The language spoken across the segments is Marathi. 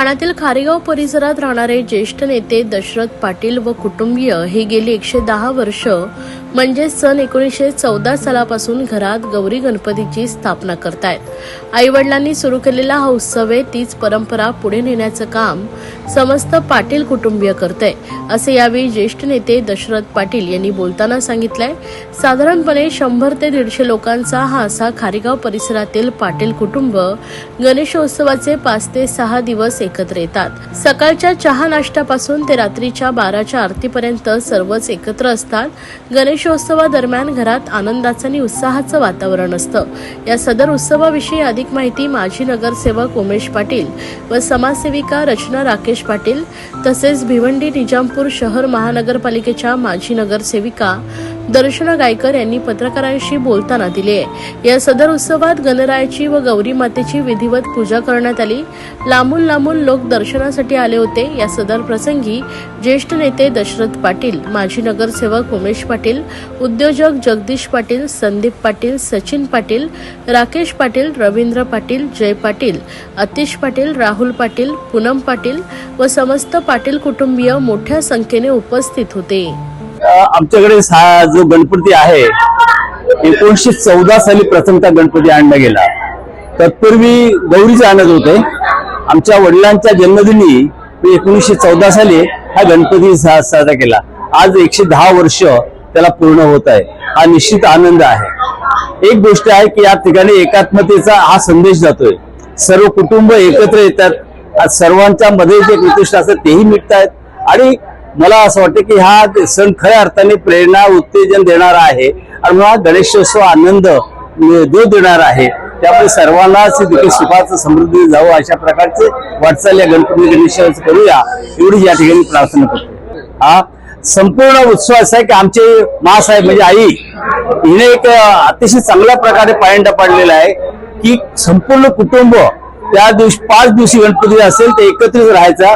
ठाण्यातील खारेगाव परिसरात राहणारे ज्येष्ठ नेते दशरथ पाटील व कुटुंबीय हे गेली एकशे दहा वर्ष म्हणजे सन एकोणीसशे चौदा सालापासून घरात गौरी गणपतीची स्थापना करतायत. आई वडिलांनी सुरू केलेला हा उत्सव आहे तीच परंपरा पुढे नेण्याचं काम समस्त पाटील कुटुंबीय करतंय असे यावेळी ज्येष्ठ नेते दशरथ पाटील यांनी बोलताना सांगितलंय. साधारणपणे शंभर ते दीडशे लोकांचा हा असा खारेगाव परिसरातील पाटील कुटुंब गणेशोत्सवाचे पाच ते सहा दिवस एकत्र येतात. सकाळच्या चहा नाश्त्यापासून ते रात्रीच्या बाराच्या आरतीपर्यंत सर्वच एकत्र असतात. गणेश गणेशोत्सवादरम्यान घरात आनंदाचं आणि उत्साहाचं वातावरण असतं. या सदर उत्सवाविषयी अधिक माहिती माजी नगरसेवक उमेश पाटील व समाजसेविका रचना राकेश पाटील तसेच भिवंडी निजामपूर शहर महानगरपालिकेच्या माजी नगरसेविका दर्शना गायकर यांनी पत्रकारांशी बोलताना दिले. या सदर उत्सवात गणरायाची व गौरी मातेची विधिवत पूजा करण्यात आली. लांबून लांबून लोक दर्शनासाठी आले होते. या सदर प्रसंगी ज्येष्ठ नेते दशरथ पाटील माजी नगरसेवक उमेश पाटील उद्योजक जगदीश पाटील संदीप पाटील सचिन पाटील राकेश पाटील रवींद्र पाटील जय पाटील अतिश पाटील राहुल पाटील पूनम पाटील व समस्त पाटील कुटुंबीय मोठ्या संख्येने उपस्थित होते. आमच्याकडे हा जो गणपती आहे एकोणीसशे चौदा साली प्रथमतः गणपती आणला गेला. तत्पूर्वी गौरीचे आणत होते. आमच्या वडिलांच्या जन्मदिनी एकोणीसशे चौदा साली हा गणपती सा- साजरा केला. आज एकशे दहा वर्ष त्याला पूर्ण होत आहे. हा निश्चित आनंद आहे. एक गोष्ट आहे की या ठिकाणी एकात्मतेचा हा संदेश जातोय. सर्व कुटुंब एकत्र येतात. आज सर्वांच्या मध्ये जे प्रतिष्ठा असतात तेही मिटत आहेत आणि मला असं वाटतं की हा सण खऱ्या अर्थाने प्रेरणा उत्तेजन देणारा आहे. आणि मला गणेशोत्सव आनंद म्हणजे दूध देणार आहे. त्यामुळे सर्वांनाच तिथे सुखाचं समृद्धी जावं अशा प्रकारचे वाटचाल या गणपती गणेशोत्सव करूया. एवढी या ठिकाणी प्रार्थना करतो. हा संपूर्ण उत्सव असा आहे की आमचे मासाहेब म्हणजे आई हिने एक अतिशय चांगल्या प्रकारे पायंडा पाडलेला आहे की संपूर्ण कुटुंब त्या दिवशी पाच दिवशी गणपती असेल ते एकत्रित राहायचा.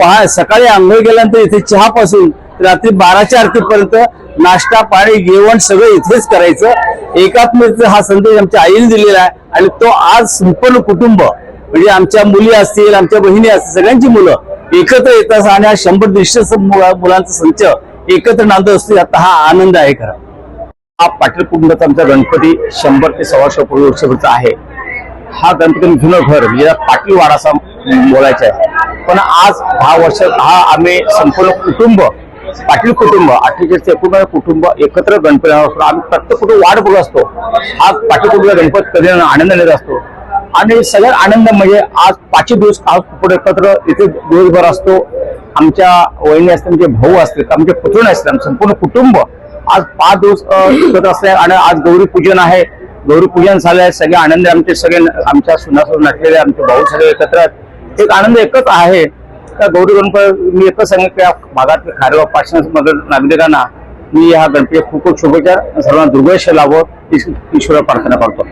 पहा सकाळी आंघोळ गेल्यानंतर इथे चहापासून रात्री बाराच्या आरतीपर्यंत नाश्ता पाणी जेवण सगळं इथेच करायचं. एकात्मतेचा हा संदेश आमच्या आईने दिलेला आहे आणि तो आज संपूर्ण कुटुंब म्हणजे आमच्या मुली असतील आमच्या बहिणी असतील सगळ्यांची मुलं एकत्र येतात आणि हा शंभर दीडशे मुलांचा संच एकत्र नांदत असतो. आता हा आनंद आहे खरा. हा पाटील कुटुंबाचा आमचा गणपती शंभर ते सव्वाशे पूर्वी वर्षापूर्वीचा आहे. हा गणपती जुनं घर म्हणजे पाटील वाडा असा बोलायचा आहे पण आज दहा वर्ष हा आम्ही संपूर्ण कुटुंब पाटील कुटुंब अठ्ठेचाळीस ते कुटुंब एकत्र गणपती असतो आम्ही प्रत्येक कुटुंब वाट बोलत असतो. हा पाटील कुटुंब गणपत कधी आनंद नेत असतो. आणि सगळ्यात आनंद म्हणजे आज पाचशे दिवस आज एकत्र इथे दिवसभर असतो. आमच्या वहिनी असते आमचे भाऊ असतील आमचे पुतणे असतील आमचं संपूर्ण कुटुंब आज पाच दिवस एकत्र असते आणि आज गौरी पूजन आहे. गौरी पूजन झालंय सगळे आनंद आमचे सगळे आमच्या सुनासून नटलेले आमचे भाऊ सगळे एकत्र आहेत. एक आनंद एकच आहे. त्या गौरी गणपती मी एकच सांगेन की या भागात खारेवा पाचशे नागरिकांना मी ह्या गणपती खूप खूप शुभेच्छा सर्वांना दुर्गश लाभो ईश्वर प्रार्थना करतो.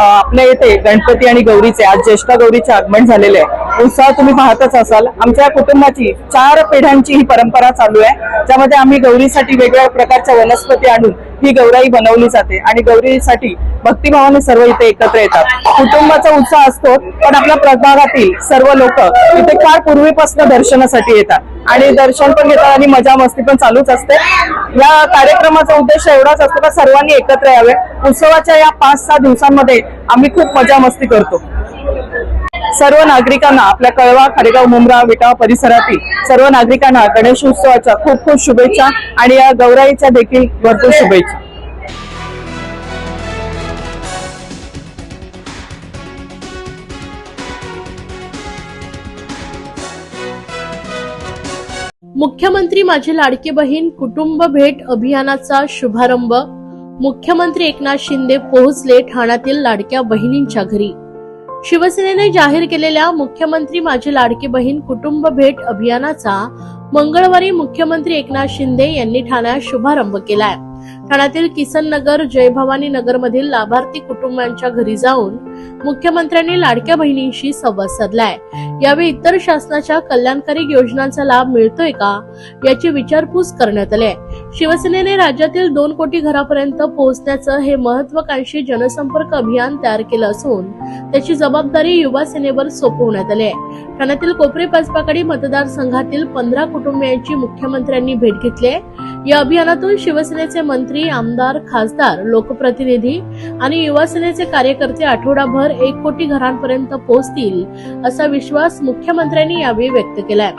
आपल्या येथे गणपती आणि गौरीचे आज ज्येष्ठा गौरीचे आगमन झालेले आहे. उत्साह तुम्ही पाहतच असाल आमच्या कुटुंबाची चार पिढ्यांची ही परंपरा चालू आहे. ज्यामध्ये आम्ही गौरीसाठी वेगवेगळ्या प्रकारच्या वनस्पती आणून ही गौराई बनवली जाते आणि गौरीसाठी भक्तिभावाने सर्व इथे एकत्र येतात. कुटुंबाचा उत्साह असतो पण आपल्या प्रभागातील सर्व लोक इथे फार पूर्वीपासून दर्शनासाठी येतात. आणि दर्शन पण घेतात आणि मजा मस्ती पण चालूच असते. या कार्यक्रमाचा उद्देश एवढाच असतो का सर्वांनी एकत्र यावे. उत्सवाच्या या पाच सहा दिवसांमध्ये आम्ही खूप मजा मस्ती करतो. सर्व नागरिकांना आपल्या कळवा खारेगाव मुंब्रा विटा परिसरातील सर्व नागरिकांना गणेश उत्सवाच्या खूप खूप शुभेच्छा आणि या गौराईच्या देखील भरपूर शुभेच्छा. मुख्यमंत्री माझी लाडकी बहीण कुटुंब भेट अभियानाचा शुभारंभ. मुख्यमंत्री एकनाथ शिंदे पोहोचले ठाण्यातील लाडक्या बहिणींच्या घरी. शिवसेनेने जाहीर केलेल्या मुख्यमंत्री माझी लाडकी बहीण कुटुंब भेट अभियानाचा मंगळवारी मुख्यमंत्री एकनाथ शिंदे यांनी ठाण्यात शुभारंभ केलाय. ठाण्यातील किसन नगर जय भवानी नगर मधील लाभार्थी कुटुंबांच्या घरी जाऊन मुख्यमंत्र्यांनी लाडक्या बहिणींशी संवाद साधलाय. यावेळी इतर शासनाच्या कल्याणकारी योजनांचा लाभ मिळतोय का याची विचारपूस करण्यात आली आहे शिवसेनेने राज्यातील दोन कोटी घरापर्यंत पोहोचण्याचं हे महत्वाकांक्षी जनसंपर्क अभियान तयार केलं असून त्याची जबाबदारी युवा सेनेवर सोपवण्यात आली आहे. ठाण्यातील कोपरे पाचपाकडी मतदारसंघातील पंधरा कुटुंबियांची मुख्यमंत्र्यांनी भेट घेतली या अभियानातून शिवसेनेचे मंत्री आमदार खासदार लोकप्रतिनिधी आणि युवा सेनेचे कार्यकर्ते आठवडाभर एक कोटी घरांपर्यंत पोहोचतील असा विश्वास मुख्यमंत्र्यांनी यावेळी व्यक्त केलाय.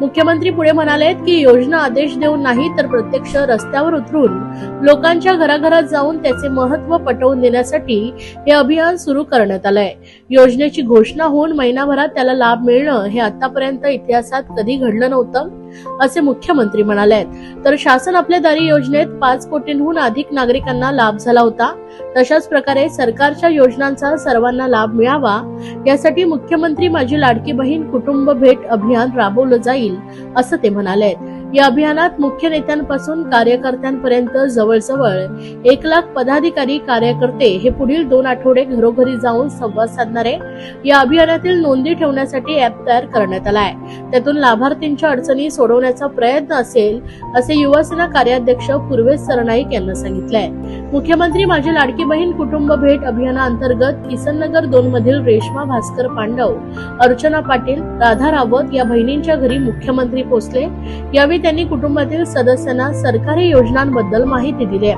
मुख्यमंत्री पुढे म्हणाले की योजना आदेश देऊन नाही तर प्रत्यक्ष रस्त्यावर उतरून लोकांच्या घराघरात जाऊन त्याचे महत्त्व पटवून देण्यासाठी हे अभियान सुरू करण्यात आलंय. योजनेची घोषणा होऊन महिनाभरात त्याला लाभ मिळणं हे आतापर्यंत इतिहासात कधी घडलं नव्हतं. असे मुख्यमंत्री म्हणाले तर शासन आपल्या दारी योजनेत पाच कोटींहून अधिक नागरिकांना लाभ झाला होता. तशाच प्रकारे सरकारच्या योजनांचा सर्वांना लाभ मिळावा. यासाठी मुख्यमंत्री माझी लाडकी बहीण कुटुंब भेट अभियान राबवलं जाईल असं ते म्हणाले या अभियानात मुख्य नेत्यांपासून कार्यकर्त्यांपर्यंत जवळजवळ एक लाख पदाधिकारी कार्यकर्ते हे पुढील दोन आठवडे घरोघरी जाऊन संवाद साधणारे या अभियानातील नोंदी ठेवण्यासाठी ऍप तयार करण्यात आला आहे. त्यातून लाभार्थींच्या अडचणी सोडवण्याचा प्रयत्न असेल असे युवासेना कार्याध्यक्ष पूर्वेश सरनाईक यांना सांगितलंय. मुख्यमंत्री माझी लाडकी बहीण कुटुंब भेट अभियानाअंतर्गत किसननगर दोन मधील रेश्मा भास्कर पांडव अर्चना पाटील राधा रावत या बहिणींच्या घरी मुख्यमंत्री पोहोचले यावेळी त्यांनी कुटुंबातील सदस्यांना सरकारी योजनांबद्दल माहिती दिली.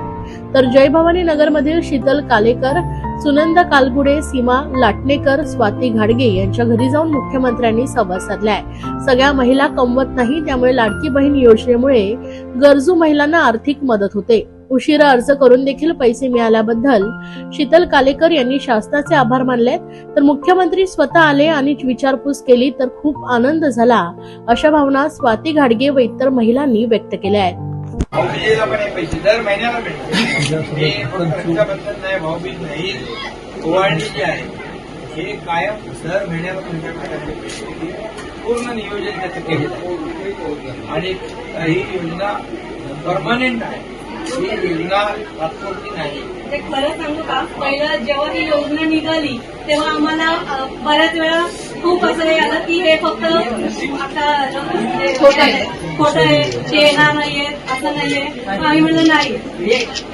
तर जय भवानी नगर मधील शीतल कालेकर सुनंदा कालगुडे सीमा लाटणेकर स्वाती घाडगे यांच्या घरी जाऊन मुख्यमंत्र्यांनी संवाद साधलाय. सगळ्या महिला कमवत नाही त्यामुळे लाडकी बहीण योजनेमुळे गरजू महिलांना आर्थिक मदत होते. उशिरा अर्ज करून देखील पैसे मिळाल्याबद्दल शीतल कालेकर यांनी शासनाचे आभार मानले. तर मुख्यमंत्री स्वतः आले आणि विचारपूस केली तर खूप आनंद झाला अशा भावना स्वाती घाडगे व इतर महिलांनी व्यक्त केल्या आहेत. हे दर महिन्याला मिळतात हे कायम दर महिन्याला तुमच्या खात्यामध्ये पूर्ण नियोजन त्याचं केलेलं आहे. आणि ही योजना परमनंट आहे. ही योजना तात्पुरती नाही. ते खरं सांगू का? पहिलं जेव्हा ही योजना निघाली तेव्हा आम्हाला बऱ्याच वेळा खूप असं हे आलं की हे फक्त आता हे खोटं आहे. खोटं आहे. ते येणार नाहीये असं नाहीये. आम्ही म्हणलं नाही.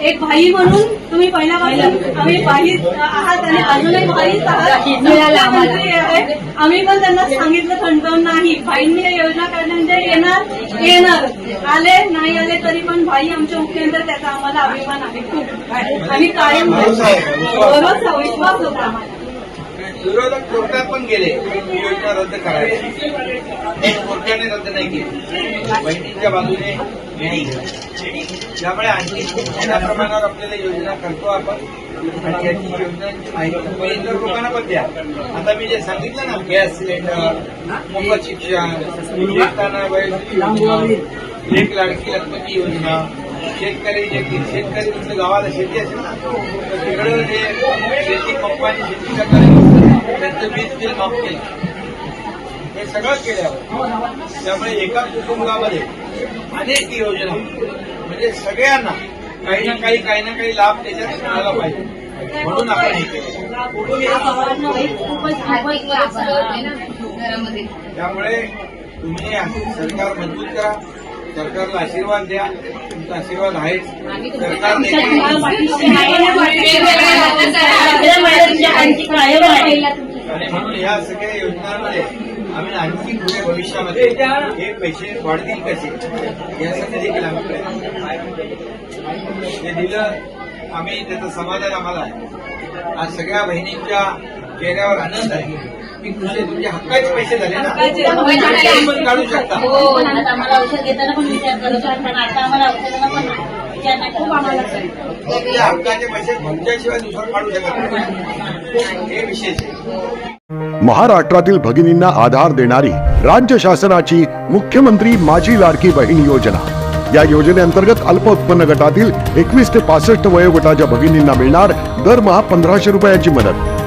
एक भाई म्हणून तुम्ही पहिल्यापासून आम्ही भाई आहात आणि अजूनही भाईच आहात. आम्ही पण त्यांना सांगितलं खंडवून नाही. भाईंनी हे योजना काढल्या म्हणजे येणार. येणार. आले नाही आले तरी पण भाई आमचे मुख्यमंत्री त्याचा आम्हाला अभिमान आहे. खूप. आणि कायम भरोसा विश्वास होता आम्हाला. विरोधक कोर्टात पण गेले. ही योजना रद्द करायची. पण कोर्टाने रद्द नाही केली. बहिणींच्या बाजूने न्याय त्यामुळे आणखी खूप मोठ्या प्रमाणावर आपल्याला योजना करतो आपण. आणि याची योजनांची माहिती लोकांना पण द्या. आता मी जे सांगितलं ना गॅस सिलेंडर मोफत शिक्षण शेतकऱ्यांना वैयक्तिक लेख लाडकी लखपती योजना शेतकरी जे शेतकरी तुमच्या गावाला शेती असेल ना तिकडं जे शेती पंपाने शेती करणारे त्यांचं वीज बिल माफ केलं हे सगळं केल्यावर त्यामुळे एका कुटुंबामध्ये अनेक योजना म्हणजे सगळ्यांना काही ना काही काही ना काही लाभ त्याच्यात मिळाला पाहिजे. म्हणून आपण हे केलं. त्यामुळे तुम्ही सरकार मजबूत करा. सरकारला आशीर्वाद द्या तुमचा आशीर्वाद आहेच. सरकार आणि म्हणून या सगळ्या योजनांमध्ये आम्ही आणखी पुढे भविष्यामध्ये हे पैसे वाढतील कसे? यासाठी देखील आम्ही प्रयत्न. हे दिलं आम्ही त्याचं समाधान आम्हाला आहे. आज सगळ्या बहिणींच्या चेहऱ्यावर आनंद आहे. की तुझे तुमचे हक्काचे पैसे झाले ना? तुम्ही पण काढू शकता. आम्हाला औषध घेताना पण विचार करत होतो पण आता आम्हाला औषधांना पण विचार नाही खूप आम्हाला तुमच्या हक्काचे पैसे तुमच्याशिवाय दुसरं काढू शकत नाही. हे विशेष आहे. महाराष्ट्रातील भगिनींना आधार देणारी राज्य शासनाची मुख्यमंत्री माझी लाडकी बहीण योजना. या योजनेअंतर्गत अल्प उत्पन्न गटातील एकवीस ते पासष्ट वयोगटाच्या भगिनींना मिळणार दरमहा पंधराशे रुपयाची मदत.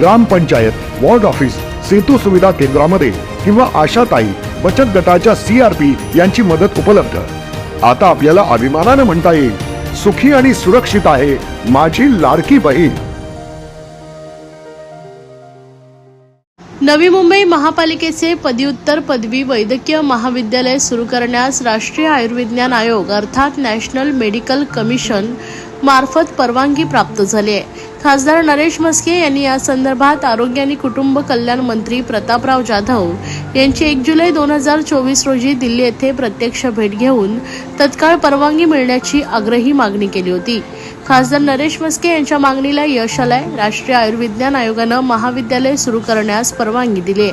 ग्रामपंचायत वॉर्ड ऑफिस सेतू सुविधा केंद्रामध्ये किंवा आशाताई बचत गटाच्या सीआरपी यांची मदत उपलब्ध. आता आपल्याला अभिमानानं म्हणता येईल सुखी आणि सुरक्षित आहे माझी लाडकी बहीण. नवी मुंबई महापालिकेचे पदव्युत्तर पदवी वैद्यकीय महाविद्यालय सुरू करण्यास राष्ट्रीय आयुर्विज्ञान आयोग अर्थात नॅशनल मेडिकल कमिशन मार्फत परवानगी प्राप्त झाली आहे. खासदार नरेश मस्के यांनी या संदर्भात आरोग्य आणि कुटुंब कल्याण मंत्री प्रतापराव जाधव यांची एक जुलै दोन हजार चोवीस रोजी दिल्ली येथे प्रत्यक्ष भेट घेऊन तत्काळ परवानगी मिळण्याची आग्रही मागणी केली होती. खासदार नरेश मस्के यांच्या मागणीला यश आलंय. राष्ट्रीय आयुर्विज्ञान आयोगानं महाविद्यालय सुरू करण्यास परवानगी दिली आहे.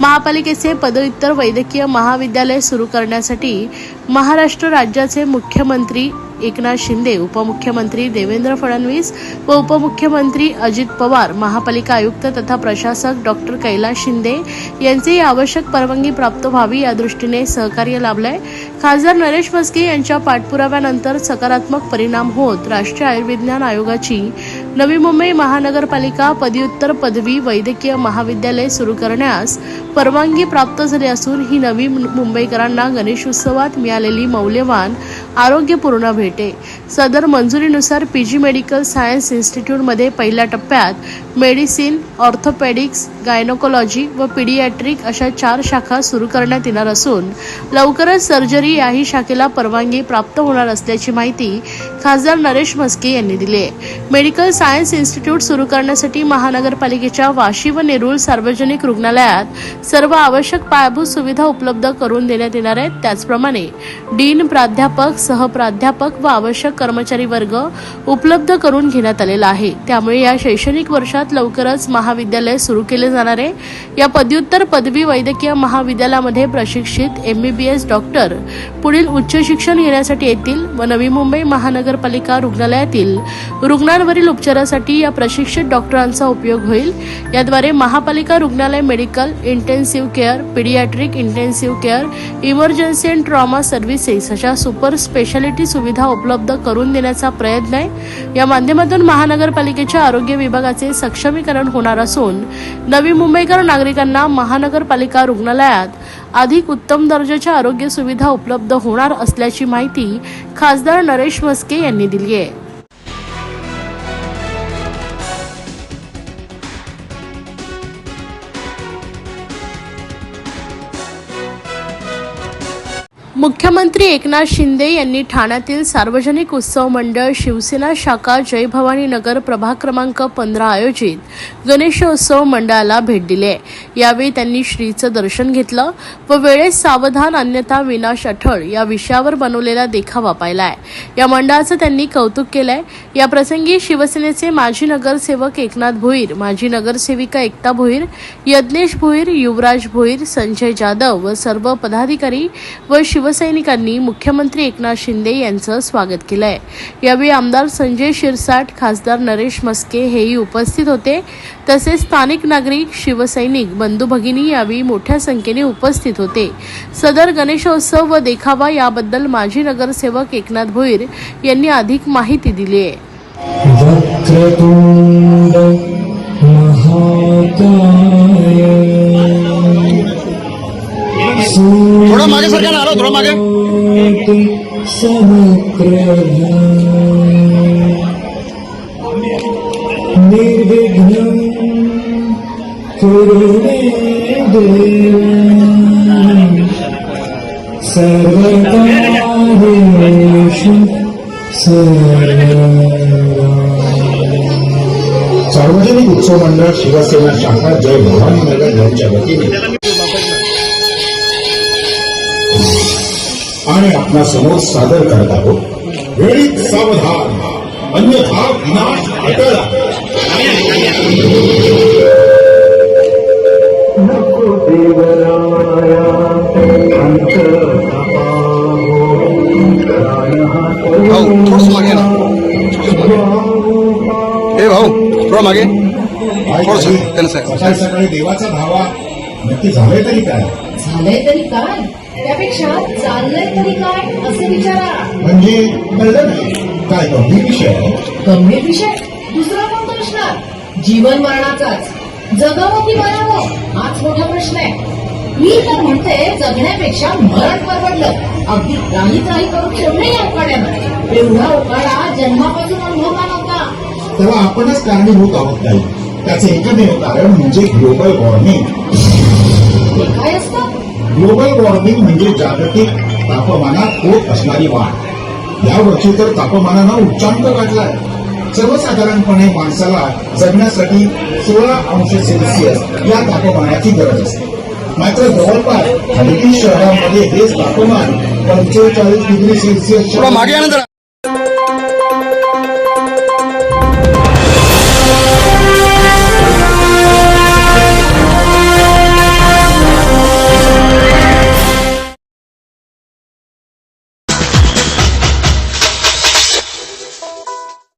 महापालिकेचे पदव्युत्तर वैद्यकीय महाविद्यालय सुरू करण्यासाठी महाराष्ट्र राज्याचे मुख्यमंत्री एकनाथ शिंदे उपमुख्यमंत्री देवेंद्र फडणवीस व उपमुख्यमंत्री अजित पवार महापालिका आयुक्त तथा प्रशासक डॉक्टर कैलास शिंदे यांचीही आवश्यक परवानगी प्राप्त व्हावी या दृष्टीने सहकार्य लाभलंय. खासदार नरेश मस्के यांच्या पाठपुराव्यानंतर सकारात्मक परिणाम होत राष्ट्रीय आयुर्विज्ञान आयोगाची नवी मुंबई महानगरपालिका पदव्युत्तर पदवी वैद्यकीय महाविद्यालय सुरू करण्यास परवानगी प्राप्त झाली असून ही नवी मुंबईकरांना गणेश उत्सवात मिळालेली मौल्यवान आरोग्यपूर्ण भेटे. सदर मंजुरीनुसार पी जी मेडिकल सायन्स इन्स्टिट्यूटमध्ये पहिल्या टप्प्यात मेडिसिन ऑर्थोपेडिक्स गायनोकॉलॉजी व पिडियाट्रिक अशा चार शाखा सुरू करण्यात येणार असून लवकरच सर्जरी याही शाखेला परवानगी प्राप्त होणार असल्याची माहिती खासदार नरेश म्हस्के यांनी दिले. मेडिकल सायन्स इन्स्टिट्यूट सुरू करण्यासाठी महानगरपालिकेच्या वाशी व नेरूळ सार्वजनिक रुग्णालयात सर्व आवश्यक पायाभूत सुविधा उपलब्ध करून देण्यात येणार आहेत. त्याचप्रमाणे डीन प्राध्यापक सहप्राध्यापक व आवश्यक कर्मचारी वर्ग उपलब्ध करून घेण्यात आलेला आहे. त्यामुळे या शैक्षणिक वर्षात लवकरच महाविद्यालय सुरू केले जाणार आहे. या पदव्युत्तर पदवी वैद्यकीय महाविद्यालयामध्ये प्रशिक्षित एमबीबीएस डॉक्टर पुढील उच्च शिक्षण घेण्यासाठी येतील व नवी मुंबई महानगर महानगरपालिका रुग्णालयातील रुग्णांवरील उपचारासाठी या प्रशिक्षित डॉक्टरांचा उपयोग होईल. याद्वारे महापालिका रुग्णालय medical intensive care pediatric intensive care emergency and trauma services अशा सुपर स्पेशालिटी सुविधा उपलब्ध करून देण्याचा प्रयत्न आहे. या माध्यमातून महानगरपालिकेच्या आरोग्य विभागाचे सक्षमीकरण होणार असून नवी मुंबईकर नागरिकांना महानगरपालिका रुग्णालयात अधिक उत्तम दर्जाच्या आरोग्य सुविधा उपलब्ध होणार असल्याची माहिती खासदार नरेश म्हस्के यांनी दिली आहे. मुख्यमंत्री एकनाथ शिंदे यांनी ठाण्यातील सार्वजनिक उत्सव मंडळ शिवसेना शाखा जय भवानी नगर प्रभाग क्रमांक पंधरा आयोजित गणेशोत्सव मंडळाला भेट दिली. आहे यावेळी त्यांनी श्रीचं दर्शन घेतलं व वेळेत सावधान अन्यथा विनाश अठळ या विषयावर बनवलेला देखावा पाहिलाय. या मंडळाचं त्यांनी कौतुक केलंय. या प्रसंगी शिवसेनेचे माजी नगरसेवक एकनाथ भोईर माजी नगरसेविका एकता भोईर यज्ञेश भोईर युवराज भोईर संजय जाधव व सर्व पदाधिकारी व शिव शिवसैनिकांनी मुख्यमंत्री एकनाथ शिंदे यांचं स्वागत केलंय. यावेळी आमदार संजय शिरसाट खासदार नरेश मस्के हेही उपस्थित होते. तसेच स्थानिक नागरिक शिवसैनिक बंधू भगिनी यावेळी मोठ्या संख्येने उपस्थित होते. सदर गणेशोत्सव व देखावा याबद्दल माजी नगरसेवक एकनाथ भोईर यांनी अधिक माहिती दिली आहे. महाकाय महाकाय थोडं मागे सरका ना आलो थोडं मागे। समग्रः निर्विघ्नं कुरु मे देव सर्वकार्येषु सर्वदा सार्वजनिक उत्सव मंडळ शिवसेना शाखा जय भवानी नगर यांच्या वतीने आणि आपणा समोर सादर करत आहोत. वेळीच सावधान अन्यथा विनाश अटळ भाऊ थोडस मागे ना हे भाऊ थोडं मागे. थोडस त्यांना सकाळी देवाचा धावा नक्की झाले तरी काय? झालंय तरी काय? त्यापेक्षा चाललंय तरी काय असे विचारा. म्हणजे कळलं नाही. काय गंभीर विषय आहे? गंभीर विषय? दुसरा कोणता असणार जीवन मरणाचाच. जगावं की मरावं? हाच मोठा प्रश्न आहे. मी तर म्हणते जगण्यापेक्षा मरण परवडलं. अगदी राही राही करून ठेवलं या उकाड्यानं. एवढा उकाडा जन्मापासून अनुभवला नव्हता. तेव्हा आपणच कारणीभूत आहोत काही. त्याचे एकमेव कारण म्हणजे ग्लोबल वॉर्मिंग. ते काय असतं? ग्लोबल वॉर्मिंग म्हणजे जागतिक तापमानात होत असणारी वाढ. या वर्षी तर तापमानानं उच्चांक गाठलाय. सर्वसाधारणपणे माणसाला जगण्यासाठी सोळा अंश सेल्सिअस या तापमानाची गरज असते. मात्र जवळपास अडतीस शहरांमध्ये हेच तापमान पंचेचाळीस डिग्री सेल्सिअस मागे